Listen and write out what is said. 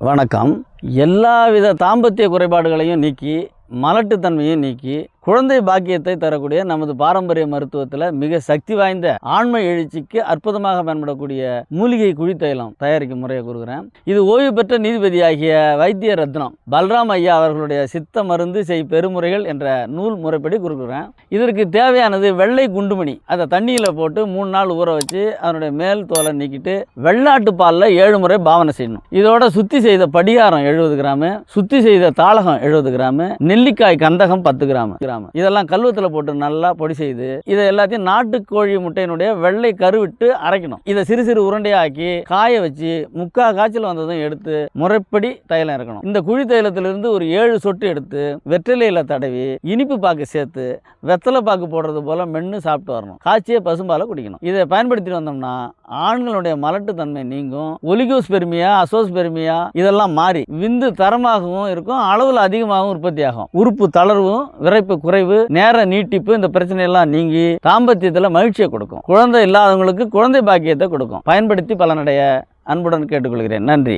வணக்கம். எல்லாவித தாம்பத்திய குறைபாடுகளையும் நீக்கி மலட்டுத்தன்மையும் நீக்கி குழந்தை பாக்கியத்தை தரக்கூடிய நமது பாரம்பரிய மருத்துவத்தில் மிக சக்தி வாய்ந்த ஆண்மை எழுச்சிக்கு அற்புதமாக பயன்படக்கூடிய மூலிகை குழித்தைலம் தயாரிக்கும் முறையை கொடுக்குறேன் இது ஓய்வு பெற்ற நீதிபதியாகிய வைத்திய ரத்னம் பல்ராம் ஐயா அவர்களுடைய சித்த மருந்து செய் பெருமுறைகள் என்ற நூல் முறைப்படி கொடுக்குறேன் இதற்கு தேவையானது வெள்ளை குண்டுமணி. அதை தண்ணியில் போட்டு மூணு நாள் ஊற வச்சு அதனுடைய மேல் தோலை நீக்கிட்டு வெள்ளாட்டு பாலில் ஏழு முறை பாவனை செய்யணும். இதோட சுத்தி செய்த படிகாரம் எழுபது கிராமு சுத்தி செய்த தாளகம் எழுபது கிராமு நெல்லிக்காய் கந்தகம் பத்து கிராம் கிராம். இதெல்லாம் கல்வத்தில் போட்டு நல்லா பொடி செய்து இதை எல்லாத்தையும் நாட்டுக்கோழி முட்டையினுடைய வெள்ளை கருவிட்டு அரைக்கணும். இதை சிறு சிறு உருண்டையாக்கி காய வச்சு முக்கா காய்ச்சல் வந்ததும் எடுத்து முறைப்படி தைலம் இறக்கணும். இந்த குழி தைலத்திலிருந்து ஒரு ஏழு சொட்டு எடுத்து வெற்றிலையில் தடவி இனிப்பு பாக்கு சேர்த்து வெத்தலை பாக்கு போடுறது போல மென்று சாப்பிட்டு வரணும். காய்ச்சிய பசும்பாலை குடிக்கணும். இதை பயன்படுத்திட்டு வந்தோம்னா ஆண்களுடைய மலட்டுத்தன்மை நீங்கும் ஒலிகோஸ் பெருமையா அசோஸ் பெருமையா இதெல்லாம் மாறி விந்து தரமாகவும் இருக்கும் அளவில் அதிகமாகவும் உற்பத்தி ஆகும் உறுப்பு தளர்வும் விரைப்பு குறைவு நேர நீட்டிப்பு இந்த பிரச்சனையெல்லாம் நீங்கி தாம்பத்தியத்தில் மகிழ்ச்சியை கொடுக்கும். குழந்தை இல்லாதவங்களுக்கு குழந்தை பாக்கியத்தை கொடுக்கும். பயன்படுத்தி பலனடைய அன்புடன் கேட்டுக்கொள்கிறேன். நன்றி.